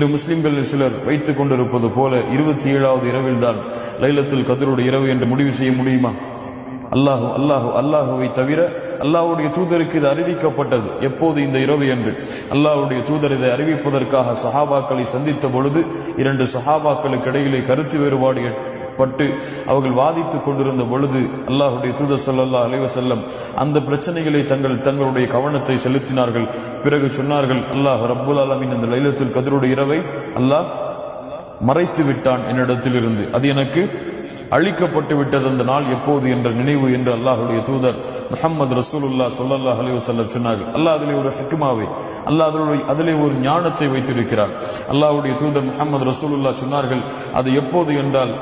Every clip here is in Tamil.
இன்று முஸ்லிம்கள் சிலர் வைத்துக் கொண்டிருப்பது போல இருபத்தி ஏழாவது இரவில் தான் லைலத்தில் கதருடைய இரவு என்று முடிவு செய்ய முடியுமா? அல்லாஹு அல்லாஹு அல்லாஹுவை தவிர அல்லாஹுடைய தூதருக்கு இது அறிவிக்கப்பட்டது. எப்போது இந்த இரவு என்று? அல்லாஹுடைய தூதர் இதை அறிவிப்பதற்காக சஹாபாக்களை சந்தித்த பொழுது இரண்டு சஹாபாக்களுக்கு இடையிலே கருத்து வேறுபாடு பட்டு அவர்கள் வாதித்துக் கொண்டிருந்த பொழுது அல்லாஹுடைய தூதர் சொல்லல்லா அலைவ செல்லம் அந்த பிரச்சனைகளை தங்கள் தங்களுடைய கவனத்தை செலுத்தினார்கள். பிறகு சொன்னார்கள் அல்லாஹ் ரப்புல் அலமின் இந்த லைலத்தில் கதிரோடு இரவை அல்லாஹ் மறைத்து விட்டான் என்னிடத்தில் இருந்து அது எனக்கு அழிக்கப்பட்டு விட்டது அந்த நாள் எப்போது என்ற நினைவு என்று அல்லாஹுடைய தூதர் முஹம்மது ரசூலுல்லா சொல்லல்லா அலைஹி வஸல்லம் சொன்னார்கள். அல்லாஹ் அதிலே ஒரு ஹக்குமாவை அல்லாஹ் அதிலே அதிலே ஒரு ஞானத்தை வைத்திருக்கிறார். அல்லாஹுடைய தூதர் முஹம்மது ரசூலுல்லா சொன்னார்கள் அது எப்போது என்றால்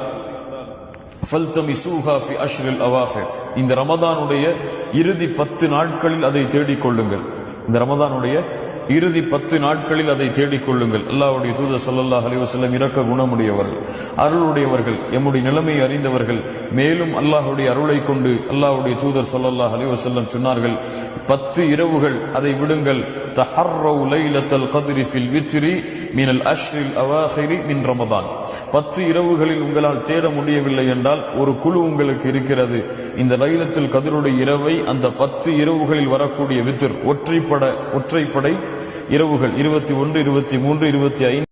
ஃபல்தமிசூஹா ஃபி அஷ்ரில் அவாஹிர். இந்த ரமதானுடைய இறுதி பத்து நாட்களில் அதை தேடிக் கொள்ளுங்கள் இந்த ரமதானுடைய இறுதி பத்து நாட்களில் அதை தேடிக் கொள்ளுங்கள் அல்லாஹ்வுடைய தூதர் ஸல்லல்லாஹு அலைஹி வஸல்லம் குணமுடையவர்கள் அருளுடையவர்கள் எம்முடைய நிலைமையை அறிந்தவர்கள் மேலும் அல்லாஹ்வுடைய அருளை கொண்டு அல்லாஹுடைய தூதர் ஸல்லல்லாஹு அலிவசல்லம் சொன்னார்கள் பத்து இரவுகள் அதை விடுங்கள் தஹர்ரவு லைலத்தல் கதிரி ஃபில் வித்ரி மினல் அஷ்ரில் அவாஹிரி மின் ரமதான் பத்து இரவுகளில் உங்களால் தேட முடியவில்லை என்றால் ஒரு குழு உங்களுக்கு இருக்கிறது. இந்த லைலத்தில் கதிருடைய இரவை அந்த பத்து இரவுகளில் வரக்கூடிய வித்திர் ஒற்றைப்பட ஒற்றைப்படை இரவுகள் இருபத்தி ஒன்று இருபத்தி மூன்று இருபத்தி ஐந்து